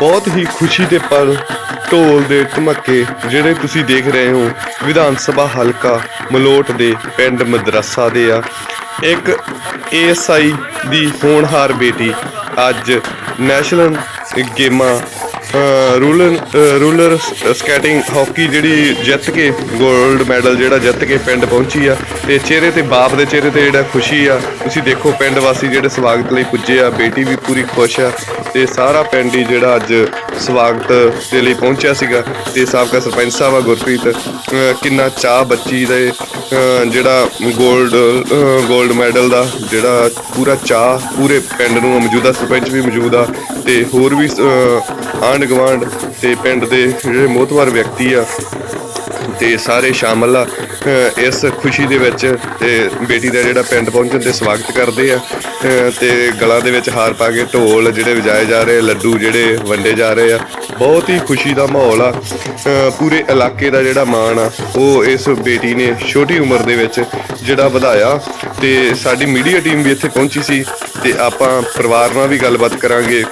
ਬਹੁਤ ਹੀ ਖੁਸ਼ੀ ਦੇ ਪਲ, ਢੋਲ ਦੇ ਧਮੱਕੇ ਜਿਹੜੇ ਤੁਸੀਂ ਦੇਖ ਰਹੇ ਹੋ, ਵਿਧਾਨ ਸਭਾ ਹਲਕਾ ਮਲੋਟ ਦੇ ਪਿੰਡ ਮਦਰਸਾ ਦੇ ਆ। ਇੱਕ ਏਐਸਆਈ ਦੀ ਹੋਣਹਾਰ ਬੇਟੀ ਅੱਜ ਨੈਸ਼ਨਲ ਗੇਮਾਂ ਰੂਲਰ ਰੂਲਰ ਸਕੈਟਿੰਗ ਹਾਕੀ ਜਿਹੜੀ ਜਿੱਤ ਕੇ 골ਡ ਮੈਡਲ ਜਿਹੜਾ ਜਿੱਤ ਕੇ ਪਿੰਡ ਪਹੁੰਚੀ ਆ, ਤੇ ਚਿਹਰੇ ਤੇ ਬਾਪ ਦੇ ਚਿਹਰੇ ਤੇ ਜਿਹੜਾ ਖੁਸ਼ੀ ਆ, ਤੁਸੀਂ ਦੇਖੋ ਪਿੰਡ ਵਾਸੀ ਜਿਹੜੇ ਸਵਾਗਤ ਲਈ ਪੁੱਜੇ ਆ, ਬੇਟੀ ਵੀ ਪੂਰੀ ਖੁਸ਼ ਆ, ਤੇ ਸਾਰਾ ਪਿੰਡ ਹੀ ਜਿਹੜਾ ਅੱਜ ਸਵਾਗਤ ਦੇ ਲਈ ਪਹੁੰਚਿਆ ਸੀਗਾ, ਤੇ ਸਾਬਕਾ ਸਰਪੰਚ ਸਾਹਿਬ ਆ ਗੁਰਪ੍ਰੀਤ ਕਿੰਨਾ ਚਾਹ ਬੱਚੀ ਦੇ ਜਿਹੜਾ 골ਡ 골ਡ ਮੈਡਲ ਦਾ ਜਿਹੜਾ ਪੂਰਾ ਚਾਹ ਪੂਰੇ ਪਿੰਡ ਨੂੰ, ਮੌਜੂਦਾ ਸਰਪੰਚ ਵੀ ਮੌਜੂਦ ਆ, ਤੇ ਹੋਰ ਵੀ ਆਣ ਆਂਢ ਗੁਆਂਢ ਤੇ ਪਿੰਡ ਦੇ ਜਿਹੜੇ ਮੋਹਤਵਾਰ ਵਿਅਕਤੀ ਆ ਤੇ ਸਾਰੇ ਸ਼ਾਮਲ ਆ ਇਸ ਖੁਸ਼ੀ ਦੇ ਵਿੱਚ ਤੇ ਬੇਟੀ ਦਾ ਜਿਹੜਾ ਪਿੰਡ ਪਹੁੰਚਣ ਤੇ ਸਵਾਗਤ ਕਰਦੇ ਆ ਅ, ਤੇ ਗਲਾਂ ਦੇ ਵਿੱਚ ਹਾਰ ਪਾ ਕੇ ਢੋਲ ਜਿਹੜੇ ਵਜਾਏ ਜਾ ਰਹੇ ਲੱਡੂ ਜਿਹੜੇ ਵੰਡੇ ਜਾ ਰਹੇ ਆ ਬਹੁਤ ਹੀ ਖੁਸ਼ੀ ਦਾ ਮਾਹੌਲ ਆ। ਪੂਰੇ ਇਲਾਕੇ ਦਾ ਜਿਹੜਾ ਮਾਣ ਆ ਉਹ ਇਸ ਬੇਟੀ ਨੇ ਛੋਟੀ ਉਮਰ ਦੇ ਵਿੱਚ ਜਿਹੜਾ ਵਧਾਇਆ ਤੇ ਸਾਡੀ ਮੀਡੀਆ ਟੀਮ ਵੀ ਇੱਥੇ ਪਹੁੰਚੀ ਸੀ ਤੇ ਆਪਾਂ ਪਰਿਵਾਰ ਨਾਲ ਵੀ ਗੱਲਬਾਤ ਕਰਾਂਗੇ।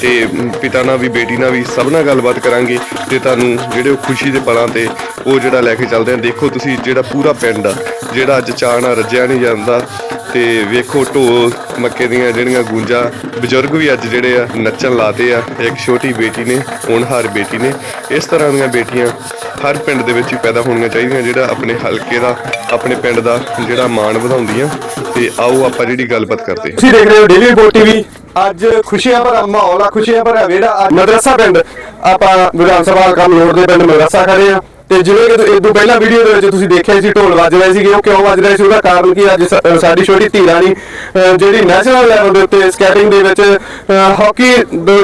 ਤੇ ਪਿਤਾ ਨਾਲ ਵੀ, ਬੇਟੀ ਨਾਲ ਵੀ ਸਭ ਨਾਲ ਗੱਲਬਾਤ ਕਰਾਂਗੇ ਤੇ ਤੁਹਾਨੂੰ ਜਿਹੜੇ ਉਹ ਖੁਸ਼ੀ ਦੇ ਪਲਾਂ ਤੇ ਉਹ ਜਿਹੜਾ ਲੈ ਕੇ ਚੱਲਦੇ ਆ, ਦੇਖੋ ਤੁਸੀਂ ਜਿਹੜਾ ਪੂਰਾ ਪਿੰਡ ਆ, ਜਿਹੜਾ ਅੱਜ ਚਾਅ ਨਾਲ ਰੱਜਿਆ ਨਹੀਂ ਜਾਂਦਾ ਤੇ ਵੇਖੋ ਢੋਲ ਮੱਕੇ ਦੀਆਂ ਜਿਹੜੀਆਂ ਗੂੰਜਾਂ ਬਜ਼ੁਰਗ ਵੀ ਅੱਜ ਜਿਹੜੇ ਆ ਨੱਚਣ ਲਾਤੇ ਆ ਇੱਕ ਛੋਟੀ ਬੇਟੀ ਨੇ ਹੋਣਹਾਰ ਬੇਟੀ ਨੇ ਇਸ ਤਰ੍ਹਾਂ ਦੀਆਂ ਬੇਟੀਆਂ ਹਰ ਪਿੰਡ ਦੇ ਵਿੱਚ ਹੀ ਪੈਦਾ ਹੋਣੀਆਂ ਚਾਹੀਦੀਆਂ ਜਿਹੜਾ ਆਪਣੇ ਹਲਕੇ ਦਾ ਆਪਣੇ ਪਿੰਡ ਦਾ ਜਿਹੜਾ ਮਾਣ ਵਧਾਉਂਦੀਆਂ। ਤੇ ਆਓ ਆਪਾਂ ਜਿਹੜੀ ਗੱਲਬਾਤ ਕਰਦੇ ਹਾਂ। ਤੁਸੀਂ ਦੇਖ ਰਹੇ ਹੋ ਡੇਲੀ ਰਿਪੋਰਟ ਟੀਵੀ ਅੱਜ ਖੁਸ਼ੀਆਂ ਭਰਾ ਮਾਹੌਲ ਆ ਖੁਸ਼ੀਆਂ ਭਰਾ ਵੇੜਾ ਅੱਜ ਮਦਰਸਾ ਪਿੰਡ। ਆਪਾਂ ਵਿਧਾਨ ਸਭਾ ਹਲਕਾ ਮਲੋੜ ਦੇ ਪਿੰਡ ਮਦਰਸਾ ਖੜੇ ਆ ਤੇ ਜਿਵੇਂ ਕਿ ਇਹ ਤੋਂ ਪਹਿਲਾਂ ਵੀਡੀਓ ਦੇ ਵਿੱਚ ਤੁਸੀਂ ਦੇਖਿਆ ਸੀ ਢੋਲ ਵੱਜ ਰਹੇ ਸੀਗੇ ਉਹ ਕਿਉਂ ਵੱਜ ਰਹੇ ਸੀ ਉਹਦਾ ਕਾਰਨ ਕੀ ਅੱਜ ਸਾਡੀ ਛੋਟੀ ਧੀ ਰਾਣੀ ਜਿਹੜੀ ਨੈਸ਼ਨਲ ਲੈਵਲ ਦੇ ਉੱਤੇ ਸਕੇਟਿੰਗ ਦੇ ਵਿੱਚ ਹਾਕੀ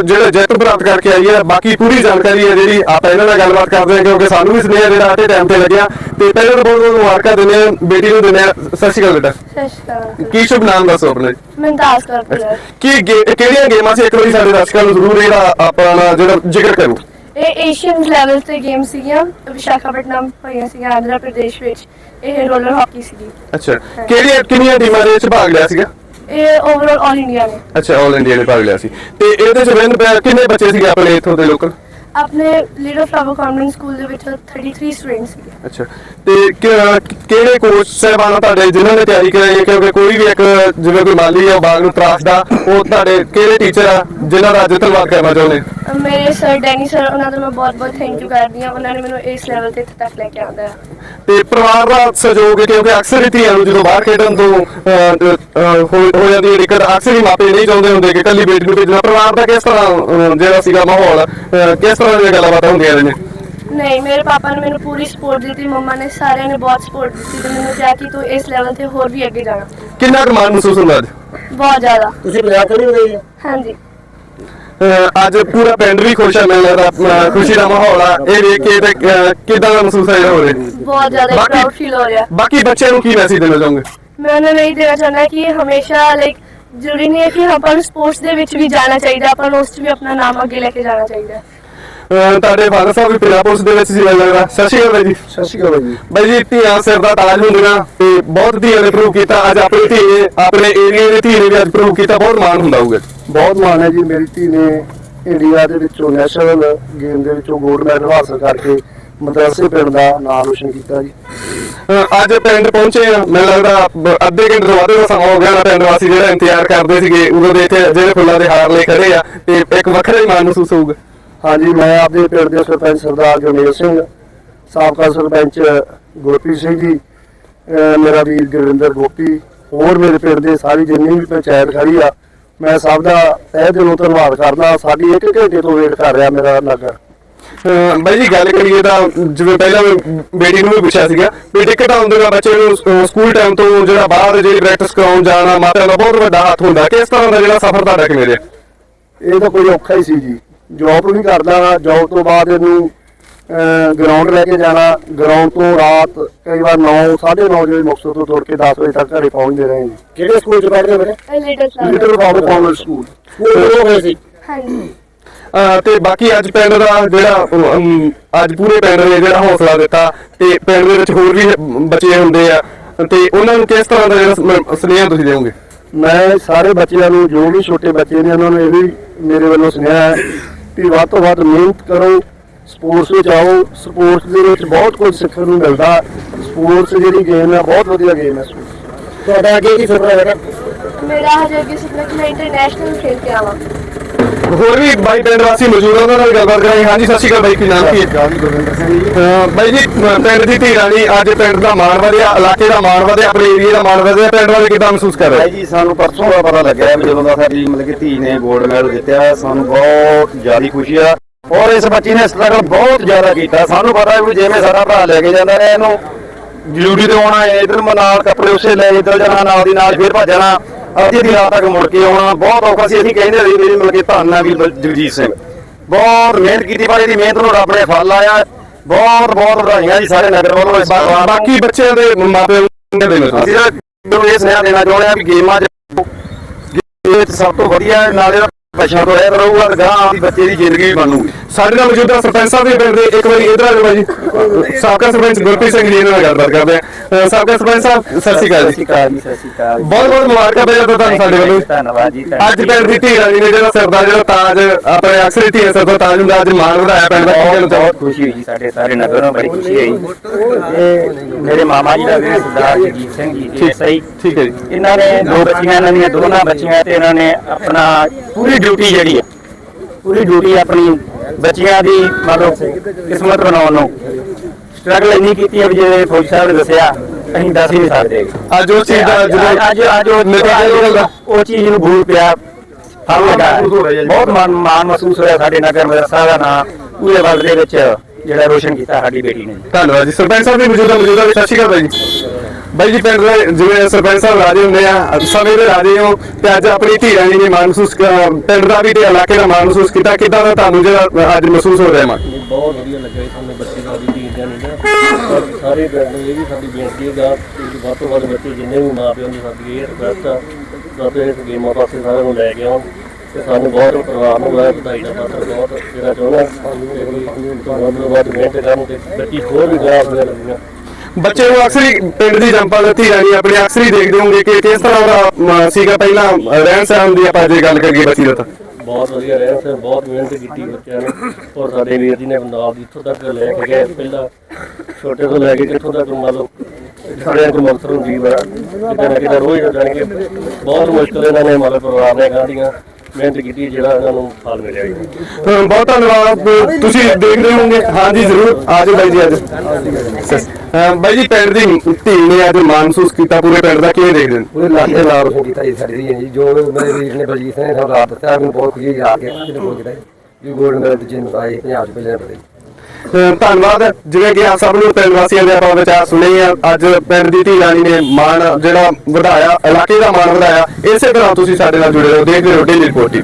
ਜਿਹੜਾ ਜਿੱਤ ਪ੍ਰਾਪਤ ਕਰਕੇ ਆਈ ਹੈ ਬਾਕੀ ਪੂਰੀ ਜਾਣਕਾਰੀ ਹੈ ਜਿਹੜੀ ਆਪਾਂ ਇਹਨਾਂ ਨਾਲ ਗੱਲਬਾਤ ਕਰਦੇ ਹਾਂ ਕਿਉਂਕਿ ਸਾਨੂੰ ਵੀ ਸੁਨੇਹਾ ਜਿਹੜਾ ਆਟੇ ਟਾਈਮ ਤੇ ਲੱਗਿਆ। ਤੇ ਪਹਿਲਾਂ ਬਹੁਤ ਬਹੁਤ ਮੁਬਾਰਕਾਂ ਦਿੰਦੇ ਹਾਂ ਬੇਟੀ ਨੂੰ ਦਿੰਦੇ ਹਾਂ। ਸਤਿ ਸ਼੍ਰੀ ਅਕਾਲ ਬੇਟਾ। ਸਤਿ ਸ਼੍ਰੀ ਅਕਾਲ। ਕੀ ਸ਼ੁਭ ਨਾਮ ਦੱਸੋ ਆਪਣੇ? ਮਨਦਾਸ ਕਰਪੂਰ ਕੀ ਕਿਹੜੀਆਂ ਗੇਮਾਂ ਸੀ? ਇੱਕ ਵਾਰੀ ਸਾਡੇ ਦਰਸ਼ਕਾਂ ਨੂੰ ਜ਼ਰੂਰ ਇਹਦਾ ਆਪਣਾ ਜਿਹੜਾ ਜ਼ਿਕਰ ਕਰੋ। ਇਹ ਏਸ਼ੀਅਨ ਲੈਵਲ ਤੇ ਗੇਮ ਸੀਗੀਆਂ ਵਿਸ਼ਾਖਾਪਟਨਮ ਹੋਈਆਂ ਸੀਗੀਆਂ ਆਂਧਰਾ ਪ੍ਰਦੇਸ਼ ਵਿੱਚ। ਇਹ ਰੋਲਰ ਹਾਕੀ ਸੀਗੀ। ਅੱਛਾ ਕਿਹੜੀਆਂ ਕਿੰਨੀਆਂ ਟੀਮਾਂ ਦੇ ਵਿੱਚ ਭਾਗ ਲਿਆ ਸੀਗਾ? ਇਹ ਓਵਰਆਲ ਆਲ ਇੰਡੀਆ ਨੇ। ਅੱਛਾ ਆਲ ਇੰਡੀਆ ਨੇ ਭਾਗ ਲਿਆ ਸੀ। ਤੇ ਇਹਦੇ ਚ ਵਿਨ ਕਿੰਨੇ ਬੱਚੇ ਸੀਗੇ ਆਪਣੇ ਇੱਥੋਂ ਦੇ ਲੋਕਲ ਆਪਣੇ ਲੀਡਰ ਫਲਾਵਰ ਕਾਨਵੈਂਟ ਸਕੂਲ ਦੇ ਵਿੱਚ 33 ਸਟੂਡੈਂਟਸ ਸੀਗੇ। ਅੱਛਾ ਤੇ ਕਿਹੜੇ ਕੋਚ ਸਾਹਿਬਾਨ ਤੁਹਾਡੇ ਜਿਨ੍ਹਾਂ ਨੇ ਤਿਆਰੀ ਕਰਾਈ ਹੈ? ਕਿਉਂਕਿ ਕੋਈ ਵੀ ਇੱਕ ਜਿਵੇਂ ਕੋਈ ਮਾਲੀ ਆ ਉਹ ਬਾਗ ਨੂੰ ਤਰਾਸ਼ਦਾ ਉਹ ਤੁਹਾਡੇ ਕਿਹੜੇ ਟੀਚਰ ਆ ਜਿਨ੍ਹਾਂ ਦਾ ਅੱਜ ਧੰਨਵਾਦ ਕਰਨਾ ਚਾਹੁੰਦੇ? ਮੇਰੇ ਸਰ ਡੈਨੀ ਸਰ ਉਹਨਾਂ ਦਾ ਮੈਂ ਬਹੁਤ ਬਹੁਤ ਥੈਂਕ ਯੂ ਕਰਦੀ ਹਾਂ। ਉਹਨਾਂ ਨੇ ਮੈਨੂੰ ਇਸ ਲੈਵਲ ਤੇ ਇੱਥੇ ਤੱਕ ਲੈ ਕੇ ਆਂਦਾ ਤੇ ਪਰਿਵਾਰ ਦਾ ਸਹਿਯੋਗ ਹੈ ਕਿਉਂਕਿ ਅਕਸਰ ਹੀ ਧੀਆਂ ਨੂੰ ਜਦੋਂ ਬਾਹਰ ਖੇਡਣ ਤੋਂ ਹੋ ਜਾਂਦੀ ਹੈ ਦਿੱਕਤ ਅਕਸਰ ਹੀ ਮਾਪੇ ਨਹੀਂ ਚਾਹੁੰਦੇ ਹੁੰਦੇ ਕਿ ਕੱਲੀ ਬੇਟੀ ਨੂੰ ਭੇਜਣਾ ਪਰਿਵਾਰ ਦਾ ਕਿਸ ਤਰ੍ਹਾਂ ਜਿਹੜਾ ਸੀਗਾ ਮਾਹੌਲ ਕਿਸ ਤਰ੍ਹਾਂ ਦੀਆਂ ਗੱਲਾਂ ਹੁੰਦੀਆਂ ਨੇ? ਨਹੀਂ ਮੇਰੇ ਪਾਪਾ ਨੇ ਮੈਨੂੰ ਪੂਰੀ ਸਪੋਰਟ ਦਿੱਤੀ ਮੰਮਾ ਨੇ ਸਾਰਿਆਂ ਨੇ ਬਹੁਤ ਸਪੋਰਟ ਦਿੱਤੀ ਤੇ ਮੈਨੂੰ ਕਿਹਾ ਕਿ ਤੂੰ ਇਸ ਲੈਵਲ ਤੇ ਹੋਰ ਵੀ ਅੱਗੇ ਜਾਣਾ। ਕਿੰਨਾ ਕੁ ਮਾਣ ਮਹਿਸੂਸ ਹੁੰਦਾ ਅੱਜ? ਬਹੁਤ ਜ਼ਿਆਦਾ। ਤੁਸੀਂ ਪੰਜਾਬ ਤੋਂ ਨਹੀਂ ਹੋਏ ਹਾਂਜੀ। ਅੱਜ ਪੂਰਾ ਪਿੰਡ ਵੀ ਖੁਸ਼ ਹੈ ਮੈਨੂੰ ਲੱਗਦਾ ਖੁਸ਼ੀ ਦਾ ਮਾਹੌਲ ਆ। ਇਹ ਵੇਖ ਕੇ ਤੇ ਕਿੱਦਾਂ ਦਾ ਮਹਿਸੂਸ ਹੈ ਰਿਹਾ ਬਹੁਤ ਜ਼ਿਆਦਾ ਪ੍ਰਾਊਡ ਫੀਲ ਹੋ ਰਿਹਾ। ਬਾਕੀ ਬੱਚਿਆਂ ਨੂੰ ਕੀ ਮੈਸੇਜ ਦੇਣਾ ਚਾਹੋਗੇ? ਮੈਂ ਉਹਨਾਂ ਨੂੰ ਇਹ ਦੇਣਾ ਚਾਹੁੰਦਾ ਕਿ ਹਮੇਸ਼ਾ ਲਾਈਕ ਜ਼ਰੂਰੀ ਨਹੀਂ ਹੈ ਕਿ ਆਪਾਂ ਨੂੰ ਸਪੋਰਟਸ ਦੇ ਵਿੱਚ ਵੀ ਜਾਣਾ ਚਾਹੀਦਾ ਆਪਾਂ ਨੂੰ ਉਸ 'ਚ ਵੀ ਆਪਣਾ ਨਾਮ ਅੱਗੇ ਲੈ ਕੇ ਜਾਣਾ ਚਾਹੀਦਾ। ਤੁਹਾਡੇ ਫਾਦਰ ਸਾਹਿਬ ਵੀ ਪੰਜਾਬ ਪੁਲਿਸ ਦੇ ਵਿੱਚ ਸੀ ਲੱਗਦਾ। ਸਤਿ ਸ਼੍ਰੀ ਅਕਾਲ ਜੀ। ਸਤਿ ਸ਼੍ਰੀ ਅਕਾਲ ਜੀ। ਬਾਈ ਜੀ ਧੀਆਂ ਸਿਰ ਦਾ ਤਾਜ ਹੁੰਦੀਆਂ ਤੇ ਬਹੁਤ ਧੀਆਂ ਨੇ ਪ੍ਰੂਵ ਕੀਤਾ। ਅੱਜ ਆਪਣੀ ਧੀ ਨੇ ਆਪਣੇ ਏਰੀਆ ਦੀ ਧੀ ਨੇ ਵੀ ਅੱਜ ਪ੍ਰੂਵ ਕੀਤਾ। ਬਹੁਤ ਮਾਣ ਹੁੰਦਾ ਹੋਊਗਾ। ਬਹੁਤ ਮਾਣ ਹੈ ਜੀ ਮੇਰੀ ਧੀ ਨੇ ਇੰਡੀਆ ਦੇ ਵਿੱਚੋਂ ਨੈਸ਼ਨਲ ਗੇਮ ਦੇ ਵਿੱਚੋਂ ਗੋਲਡ ਮੈਡਲ ਹਾਸਲ ਕਰਕੇ ਮਦਰਸੇ ਪਿੰਡ ਦਾ ਨਾਮ ਰੋਸ਼ਨ ਕੀਤਾ ਜੀ। ਅੱਜ ਪਿੰਡ ਪਹੁੰਚੇ ਆ। ਮੈਨੂੰ ਲੱਗਦਾ ਅੱਧੇ ਘੰਟੇ ਤੋਂ ਵੱਧ ਦਾ ਸਮਾਂ ਹੋ ਗਿਆ ਨਾ ਪਿੰਡ ਵਾਸੀ ਜਿਹੜਾ ਇੰਤਜ਼ਾਰ ਕਰਦੇ ਸੀਗੇ। ਉਦੋਂ ਦੇ ਇੱਥੇ ਜਿਹੜੇ ਫੁੱਲਾਂ ਦੇ ਹਾਰ ਲਈ ਖੜੇ ਆ ਤੇ ਇੱਕ ਵੱਖਰਾ ਹੀ ਮਾਣ ਮਹਿਸੂਸ ਹੋਊਗਾ। ਹਾਂਜੀ ਮੈਂ ਆਪਣੇ ਪਿੰਡ ਦੇ ਸਰਪੰਚ ਸਰਦਾਰ ਜਮੇਲ ਸਿੰਘ ਸਾਬਕਾ ਸਰਪੰਚ ਗੁਰਪ੍ਰੀਤ ਸਿੰਘ ਜੀ ਮੇਰਾ ਵੀਰ ਗੁਰਵਿੰਦਰ ਗੋਪੀ ਹੋਰ ਮੇਰੇ ਪਿੰਡ ਦੇ ਸਾਰੀ ਜਿੰਨੀ ਵੀ ਪੰਚਾਇਤ ਖੜੀ ਆ ਮੈਂ ਸਭ ਦਾ ਤਹਿ ਦਿਲੋਂ ਧੰਨਵਾਦ ਕਰਦਾ ਸਾਡੀ ਇੱਕ ਘੰਟੇ ਤੋਂ ਵੇਟ ਕਰ ਰਿਹਾ ਮੇਰਾ ਨਗਰ। ਬਾਈ ਜੀ ਗੱਲ ਕਰੀਏ ਤਾਂ ਜਿਵੇਂ ਪਹਿਲਾਂ ਬੇਟੀ ਨੂੰ ਵੀ ਪੁੱਛਿਆ ਸੀਗਾ ਵੀ ਟਿਕਟ ਆਉਂਦੀਆਂ ਬੱਚੇ ਨੂੰ ਸਕੂਲ ਟਾਈਮ ਤੋਂ ਜਿਹੜਾ ਬਾਹਰ ਜਿਹੜੀ ਪ੍ਰੈਕਟਿਸ ਕਰਾਉਣ ਜਾਣਾ ਮਾਪਿਆਂ ਦਾ ਬਹੁਤ ਵੱਡਾ ਹੱਥ ਹੁੰਦਾ ਕਿਸ ਤਰ੍ਹਾਂ ਦਾ ਜਿਹੜਾ ਸਫ਼ਰ ਤੁਹਾਡਾ ਕਿਵੇਂ ਰਿਹਾ? ਇਹ ਤਾਂ ਕੋਈ ਔਖਾ ਹੀ ਸੀ ਜੀ। ਜੌਬ ਵੀ ਕਰਦਾ ਜੌਬ ਤੋਂ ਬਾਅਦ ਇਹਨੂੰ ਗਰਾਊਂਡ ਲੈ ਕੇ ਜਾਣਾ। ਗਰਾਊਂਡ ਤੋਂ ਰਾਤ ਕਈ ਵਾਰ 9 9:30 ਵਜੇ ਮੁਕਤਸਰ ਤੋਂ ਤੁਰ ਕੇ 10 ਵਜੇ ਤੱਕ ਘਰੇ ਪਹੁੰਚਦੇ ਰਹੇ ਜੀ ਕਿਹੜੇ ਸਕੂਲ ਚ ਪੜ੍ਹਦੇ ਮੇਰੇ little little flower Baba convent school school ਹੋ ਗਏ ਸੀ? ਹਾਂਜੀ। ਤੇ ਬਾਕੀ ਅੱਜ ਪਿੰਡ ਦਾ ਜਿਹੜਾ ਅੱਜ ਪੂਰੇ ਪਿੰਡ ਨੇ ਜਿਹੜਾ ਹੌਸਲਾ ਦਿੱਤਾ ਤੇ ਪਿੰਡ ਦੇ ਵਿੱਚ ਹੋਰ ਵੀ ਬੱਚੇ ਹੁੰਦੇ ਆ। ਤੇ ਉਹਨਾਂ ਨੂੰ ਕਿਸ ਤਰ੍ਹਾਂ ਦਾ ਜਿਹੜਾ ਸੁਨੇਹਾ ਤੁਸੀਂ ਦਿਓਗੇ? ਮੈਂ ਸਾਰੇ ਬੱਚਿਆਂ ਨੂੰ ਜੋ ਵੀ ਛੋਟੇ ਬੱਚੇ ਨੇ ਉਹਨਾਂ ਨੂੰ ਇਹ ਵੀ ਮੇਰੇ ਵੱਲੋਂ ਸੁਨੇਹਾ ਹੈ ਕਿ ਵੱਧ ਤੋਂ ਵੱਧ ਮਿਹਨਤ ਕਰੋ ਸਪੋਰਟਸ ਵਿੱਚ ਆਓ ਸਪੋਰਟਸ ਦੇ ਵਿੱਚ ਬਹੁਤ ਕੁਝ ਸਿੱਖਣ ਨੂੰ ਮਿਲਦਾ। ਸਪੋਰਟਸ ਜਿਹੜੀ ਗੇਮ ਹੈ, ਬਹੁਤ ਵਧੀਆ ਗੇਮ ਹੈ। ਤੁਹਾਡਾ ਅੱਗੇ ਕੀ ਸੁਪਨਾ ਹੈ ਮੇਰਾ ਹਜੇ ਅੱਗੇ ਸੁਪਨਾ ਕਿ ਮੈਂ ਇੰਟਰਨੈਸ਼ਨਲ ਖੇਡ ਕੇ ਆਵਾਂ। ਹੋਰ ਵੀ ਬਾਈ ਪਿੰਡ ਵਾਸੀ ਮੌਜੂਦ ਆ, ਉਹਨਾਂ ਨਾਲ ਗੱਲਬਾਤ ਕਰਾਂਗੇ। ਹਾਂਜੀ ਸਤਿ ਸ਼੍ਰੀ ਅਕਾਲ ਬਾਈ ਕੀ ਨਾਮ ਕੀ ਹੈ? ਗਾਂਧੀ ਗੁਰਵਿੰਦਰ ਸਿੰਘ ਜੀ ਅਹ ਬਾਈ ਜੀ ਅਹ ਪਿੰਡ ਦੀ ਧੀ ਰਾਣੀ ਅੱਜ ਪਿੰਡ ਦਾ ਮਾਣ ਵਧਿਆ ਇਲਾਕੇ ਦਾ ਮਾਣ ਵਧਿਆ ਆਪਣੇ ਏਰੀਆ ਦਾ ਮਾਣ ਵਧਿਆ ਪਿੰਡ ਵਾਲੇ ਕਿਦਾਂ ਮਹਿਸੂਸ ਕਰ ਰਹੇ? ਭਾਈ ਜੀ ਸਾਨੂੰ ਪਰਸੋਂ ਦਾ ਪਤਾ ਲੱਗਿਆ ਹੈ ਵੀ ਜਦੋਂ ਦਾ ਸਾਡੀ ਮਤਲਬ ਕਿ ਧੀ ਨੇ ਗੋਲਡ ਮੈਡਲ ਜਿੱਤਿਆ ਸਾਨੂੰ ਬਹੁਤ ਜ਼ਿਆਦਾ ਖੁਸ਼ੀ ਆ। ਔਰ ਇਸ ਬੱਚੀ ਨੇ ਸਟਰਗਲ ਬਹੁਤ ਜ਼ਿਆਦਾ ਕੀਤਾ। ਸਾਨੂੰ ਪਤਾ ਹੈ ਵੀ ਜਿਵੇਂ ਸਾਡਾ ਭਰਾ ਲੈ ਕੇ ਜਾਂਦਾ ਰਿਹਾ ਇਹਨੂੰ ਡਿਊਟੀ ਤੇ ਆਉਣਾ ਹੈ ਇਧਰ ਨਾਲ ਕੱਪੜੇ ਉਸੇ ਲੈ ਇੱਧਰ ਜਾਣਾ ਨਾਲ ਦੀ ਨਾਲ ਫੇਰ ਭੱਜਣਾ ਅੱਧੀ ਦੀ ਰਾਤ ਤੱਕ ਮੁੜ ਕੇ ਆਉਣਾ ਬਹੁਤ ਔਖਾ ਸੀ। ਅਸੀਂ ਕਹਿੰਦੇ ਸੀ ਮੇਰੀ ਮਤਲਬ ਕਿ ਧੰਨ ਆ ਵੀ ਜਗਜੀਤ ਸਿੰਘ। ਬਹੁਤ ਮਿਹਨਤ ਕੀਤੀ ਪਰ ਇਹਦੀ ਮਿਹਨਤ ਨੂੰ ਰੱਬ ਨੇ ਫਲ ਆਇਆ ਬਹੁਤ ਬਹੁਤ ਵਧਾਈਆਂ ਜੀ ਸਾਰੇ ਨਗਰ ਵੱਲੋਂ ਇਸ ਨੂੰ। ਬਾਕੀ ਬੱਚਿਆਂ ਦੇ ਮਾਪੇ ਦੇ ਦੇਣਾ ਅਸੀਂ ਤਾਂ ਤੁਹਾਨੂੰ ਇਹ ਸੁਨੇਹਾ ਦੇਣਾ ਚਾਹੁੰਦੇ ਹਾਂ ਵੀ ਗੇਮਾਂ 'ਚ ਸਭ ਤੋਂ ਵਧੀਆ ਨਾਲੇ ਬੱਚਿਆਂ ਤੋਂ ਰਹਿ ਰਹੂਗਾ ਤੇ ਗਾਂ ਆਪਦੀ ਬੱਚੇ ਦੀ ਜ਼ਿੰਦਗੀ ਵੀ ਬਣੂਗੀ। ਸਾਡੇ ਨਾਲ ਮੌਜੂਦਾ ਸਰਪੰਚ ਸਾਹਿਬ ਵੀ ਦੇ ਇੱਕ ਵਾਰੀ ਇਧਰ ਆ ਜਾਓ ਜੀ ਸਾਬਕਾ ਸਰਪੰਚ ਗੁਰਪ੍ਰੀਤ ਸਿੰਘ ਜੀ ਨਾਲ ਗੱਲਬਾਤ ਕਰਦੇ ਆ। ਸਾਬਕਾ ਸਰਪੰਚ ਸਾਹਿਬ ਸਤਿ ਸ਼੍ਰੀ ਅਕਾਲ ਜੀ। ਜੀ ਸਤਿ ਸ਼੍ਰੀ ਅਕਾਲ ਬਹੁਤ ਬਹੁਤ ਮੁਬਾਰਕਾਂ ਬਈ ਤੁਹਾਨੂੰ ਸਾਡੇ ਵੱਲੋਂ। ਧੰਨਵਾਦ ਜੀ ਅੱਜ ਪਿੰਡ ਦੀ ਰਾਣੀ ਨੇ ਜਿਹੜਾ ਸਿਰ ਦਾ ਜਿਹੜਾ ਤਾਜ ਆਪਣੇ ਅਕਸਰ ਧੀ ਸਿਰ ਦਾ ਤਾਜ ਹੁੰਦਾ ਅੱਜ ਮਾਣ ਵਧਾਇਆ ਪਿੰਡ ਦਾ। ਬਹੁਤ ਖੁਸ਼ੀ ਹੋਈ ਜੀ ਸਾਡੇ ਸਾਰੇ ਨਗਰ ਨੂੰ ਬੜੀ ਖੁਸ਼ੀ ਹੋਈ ਮੇਰੇ ਮਾਮਾ ਜੀ ਦਾ ਵੀਰ ਸਰਦਾਰ ਜਗਜੀਤ ਸਿੰਘ ਜੀ ਜੀ ਸਹੀ। ਠੀਕ ਹੈ ਜੀ। ਇਹਨਾਂ ਨੇ ਦੋ ਬੱਚੀਆਂ ਇਹਨਾਂ ਦੀਆਂ ਦੋਨਾਂ ਬੱਚੀਆਂ ਤੇ ਇਹਨਾਂ ਨੇ ਆਪਣਾ ਪੂਰੀ ਡਿਊਟੀ ਜਿਹੜੀ ਹੈ ਪੂਰੀ ਡਿਊਟੀ ਆਪਣੀ ਬੱਚੀਆਂ ਦੀ ਮਤਲਬ ਕਿਸਮਤ ਬਣਾਉਣ ਨੂੰ। ਸਟਰਗਲ ਇੰਨੀ ਕੀਤੀ ਹੈ ਜਿਵੇਂ ਫੌਜੀ ਸਾਹਿਬ ਨੇ ਦੱਸਿਆ ਅਸੀਂ ਦੱਸ ਹੀ ਨਹੀਂ ਸਕਦੇ। ਅੱਜ ਉਹ ਚੀਜ਼ ਦਾ ਅੱਜ ਅੱਜ ਉਹ ਚੀਜ਼ ਨੂੰ ਭੂਲ ਪਿਆ। ਲੱਗਾ। ਹੈ। ਬਹੁਤ ਮਾਣ ਮਾਣ ਮਹਿਸੂਸ ਹੋਇਆ ਸਾਡੇ ਨਗਰ ਮਦਰਸਾ ਦਾ ਨਾਂ। ਪੂਰੇ ਵਰਲਡ ਦੇ ਵਿੱਚ ਜਿਹੜਾ ਰੋਸ਼ਨ ਕੀਤਾ ਸਾਡੀ ਬੇਟੀ ਨੇ। ਧੰਨਵਾਦ ਜੀ। ਸਰਪੰਚ ਸਾਹਿਬ ਵੀ ਮੌਜੂਦਾ ਮੌਜੂਦਾ ਵੀ ਸਤਿ ਸ਼੍ਰੀ ਅਕਾਲ ਬਾਈ ਜੀ ਬਾਈ ਜੀ ਪਿੰਡ ਦੇ ਜਿਵੇਂ ਸਰਪੰਚ ਸਾਹਿਬ ਰਾਜੇ ਹੁੰਦੇ ਆ ਸਮੇਂ ਦੇ ਰਾਜੇ ਹੋ ਤੇ ਅੱਜ ਆਪਣੀ ਧੀ ਰਾਣੀ ਨੇ ਮਾਣ ਮਹਿਸੂਸ ਕ- ਪਿੰਡ ਦਾ ਵੀ ਤੇ ਇਲਾਕੇ ਦਾ ਮਾਣ ਮਹਿਸੂਸ ਕੀਤਾ। ਕਿਦਾਂ ਦਾ ਤੁਹਾਨੂੰ ਜਿਹੜਾ ਅੱਜ ਮਹਿਸੂਸ ਹੋ ਰਿਹਾ ਮਾਣ? ਬਹੁਤ ਵਧੀਆ ਲੱਗਾ ਜੀ ਸਾਨੂੰ ਬੱਚੇ ਦਾ ਦੀ ਚੀਜ਼ ਜਾਨੀ ਨਾ ਸਾਰੇ ਪਿੰਡ ਨੂੰ ਇਹ ਵੀ ਸਾਡੀ ਬੇਨਤੀ ਹੈ ਗਾ ਕਿ ਵੱਧ ਤੋਂ ਵੱਧ ਬੱਚੇ ਜਿੰਨੇ ਵੀ ਮਾਂ ਪਿਓ ਦੀ ਸਾਡੀ ਇਹ ਰਿਕਵੈਸਟ ਆ ਕਿ ਇਸ ਗੇਮਾਂ ਪਾਸੇ ਸਾਰਿਆਂ ਨੂੰ ਲੈ ਕੇ ਆਉਣ ਤੇ ਸਾਨੂੰ ਬਹੁਤ ਪਰਿਵਾਰ ਨੂੰ ਮੈਂ ਵਧਾਈ ਦਾ ਪਾਤਰ ਬਹੁਤ ਜਿਹੜਾ ਚਾਹੁੰਦਾ। ਤੁਹਾਨੂੰ ਵੱਧ ਵੱਧ ਮਿਹਨਤ ਕਰਨ ਤੇ ਬੱਚੀ ਹੋਰ ਵੀ ਗਾਹ ਹੋਣ ਲੱਗੀਆਂ ਬੱਚੇ ਨੂੰ ਅਕਸਰ ਹੀ ਪਿੰਡ ਦੀ ਜੰਪਲ ਧੀ ਰਾਣੀ ਆਪਣੇ ਅਕਸਰ ਹੀ ਦੇਖਦੇ ਹੋਣਗੇ ਕਿ ਕਿਸ ਤਰ੍ਹਾਂ ਦਾ ਅਮ, ਸੀਗਾ ਪਹਿਲਾਂ ਰਹਿਣ ਸਹਿਣ ਦੀ ਆਪਾਂ ਜੇ ਗੱਲ ਕਰੀਏ ਬੱਚੀ ਦਾ ਤਾਂ। ਬਹੁਤ ਵਧੀਆ ਰਿਹਾ ਸਰ ਬਹੁਤ ਮਿਹਨਤ ਕੀਤੀ ਬੱਚਿਆਂ ਨੇ। ਔਰ ਸਾਡੇ ਵੀਰ ਜੀ ਨੇ ਨਾਲ ਦੀ ਇੱਥੋਂ ਤੱਕ ਲੈ ਕੇ ਗਏ ਪਹਿਲਾਂ ਛੋਟੇ ਤੋਂ ਲੈ ਕੇ ਕਿੱਥੋਂ ਤੱਕ ਮੰਨ ਲਓ ਸਾਡੇ ਕੋਲ ਮੰਤਰ ਨੂੰ ਜੀਵ ਹੈ ਕਿਤੇ ਨਾ ਕਿਤੇ ਰੋਜ਼ ਜਾਣਗੇ ਬਹੁਤ ਮੁਸ਼ਕਲ ਇਹਨਾਂ ਨੇ ਮਾਲੇ ਪਰਿਵਾਰ ਨੇ ਗਾਂਧੀਆਂ ਮਿਹਨਤ ਕੀਤੀ ਜਿਹੜਾ ਇਹਨਾਂ ਨੂੰ ਫਲ ਮਿਲਿਆ ਜੀ। ਬਹੁਤ ਧੰਨਵਾਦ ਤੁਸੀਂ ਦੇਖਦੇ ਹੋਵੋਗੇ। ਹਾਂਜੀ ਜ਼ਰੂਰ ਆਜੋ ਬਾਈ ਜੀ ਅੱਜ ਬਾਈ ਜੀ ਪਿੰਡ ਦੀ ਧੀ ਨੇ ਅੱਜ ਮਹਿਸੂਸ ਕੀਤਾ ਪੂਰੇ ਪਿੰਡ ਦਾ ਕਿਵੇਂ ਦੇਖਦੇ ਨੇ ਉਹਦੇ ਲਾਗੇ ਨਾਲ ਹੋ ਕੀਤਾ ਜੀ ਸਾਡੇ ਜੀ ਜੋ ਮੇਰੇ ਵੀਰ ਨੇ ਬਲਜੀਤ ਨੇ ਸਾਨੂੰ ਰਾਤ ਦੱਸਿਆ ਮੈਨੂੰ ਬਹੁਤ ਖੁਸ਼ੀ ਆ ਕੇ ਜੀ ਗੋਲਡ ਮੈਡਲ ਤੇ ਜਿੰਨ ਪਾਈ ਪੰਜਾਬ ਚ ਪਹਿਲੇ ਨੰਬਰ ਧੰਨਵਾਦ ਜਿਵੇਂ ਕਿ ਆਪ ਸਭ ਨੂੰ ਪਿੰਡ ਵਾਸੀਆਂ ਦੇ ਆਪਾਂ ਵਿਚਾਰ ਸੁਣੇ ਆ ਅੱਜ ਪਿੰਡ ਦੀ ਧੀ ਰਾਣੀ ਨੇ ਮਾਣ ਜਿਹੜਾ ਵਧਾਇਆ ਇਲਾਕੇ ਦਾ ਮਾਣ ਵਧਾਇਆ ਇਸੇ ਤਰ੍ਹਾਂ ਤੁਸੀਂ ਸਾਡੇ ਨਾਲ ਜੁੜੇ ਰਹੋ ਦੇਖਦੇ ਰਹੋ ਡੇਲੀ ਰਿਪੋਰਟ